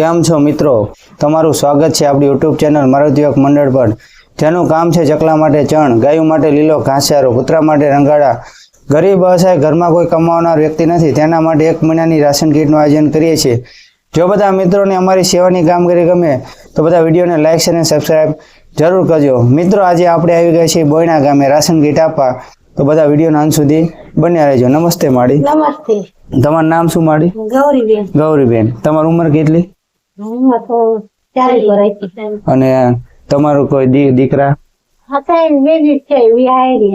કેમ છો મિત્રો? તમારું સ્વાગત છે આપણી યુટ્યુબ ચેનલ મારુતિ મંડળ પર. જેનું કામ છે ચકલા માટે ચણ ગાયું માટે લીલો ઘાસિયારો કૂતરા માટે રંગાડા ગરીબ અસહાય ઘરમાં કોઈ કમાવનાર વ્યક્તિ નથી તેના માટે એક મહિનાની રાશન કીટનું આયોજન કરીએ છીએ. જો બધા મિત્રોને અમારી સેવાની કામગીરી ગમે તો બધા વિડીયોને લાઇક અને સબસ્ક્રાઈબ જરૂર કરજો. મિત્રો આજે આપણે આવી ગયા છીએ બોયણા ગામે રાશન કીટ આપવા. તો બધા વિડીયોના અંત સુધી બન્યા રહેજો. નમસ્તે માડી નમસ્તે. તમારું નામ શું માડી ગૌરીબેન. ગૌરીબેન. તમારી ઉંમર કેટલી? અને તમારું કોઈ દીકરા?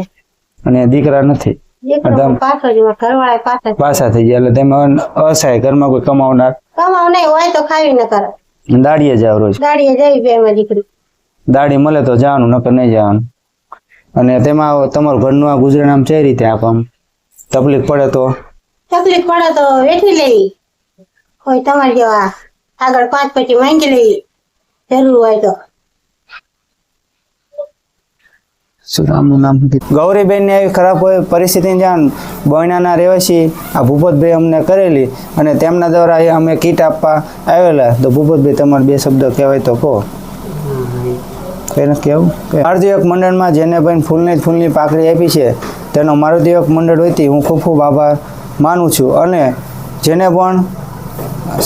છે અને દીકરા નથી. પાછો થઈ ગયા એટલે તમે અસહાય ઘરમાં કોઈ કમાવનાર? કમાવ નહીં હોય તો ખાવી ન કરે દાડીએ જાવ રોજ? દાડીએ જઈ બે દીકરી. દાડી મળે તો જવાનું નકર નહીં જવાનું. અને તેમાં તમારું ઘરનું આ ગુજરાન આમ કઈ રીતે આપમ તકલીફ પડે તો? તકલીફ પડે તો વેઠી લેવી. કોઈ તમારી જેવા આગળ પાંચ પછી માંગી લેવી જરૂર હોય તો. શું નામ ગૌરીબેનની આવી ખરાબ હોય પરિસ્થિતિની જાણ બોયનાના રહેવાસી આ ભૂપતભાઈ અમને કરેલી અને તેમના દ્વારા અમે કીટ આપવા આવેલા. તો ભૂપતભાઈ તમારે બે શબ્દ કહેવાય તો કહો. એને નથી કેવું મારુતિ યુવક મંડળમાં જેને પણ ફૂલને જ ફૂલની પાકડી આપી છે તેનો મારુતિયોગ મંડળ વતી હું ખૂબ ખૂબ આભાર માનું છું. અને જેને પણ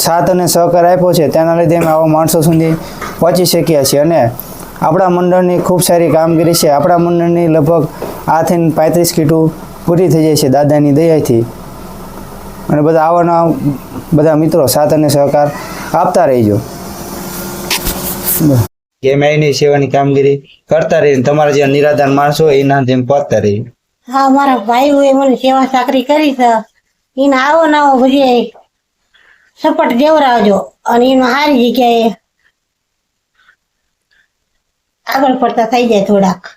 સાથ અને સહકાર આપ્યો છે તેના લીધે અમે આવા માણસો સુધી પહોંચી શક્યા છીએ. અને આપણા મંડળની ખૂબ સારી કામગીરી છે. આપણા મંડળની લગભગ આથી પાંત્રીસ કીટું પૂરી થઈ જાય છે દાદાની દયાથી. અને બધા આવવાના બધા મિત્રો સાથ અને સહકાર આપતા રહીજો. આઈની સેવાની કામગીરી કરતા રહીને તમારા જે નિરાધાર માણસો એના જેમ પહોંચતા રહી હા મારા ભાઈ મને સેવા સાકરી કરી છે. એને આવો ના આવો બધી સપોર્ટ દેવરાવજો અને એનો સારી જગ્યાએ આગળ પડતા થઈ જાય થોડાક.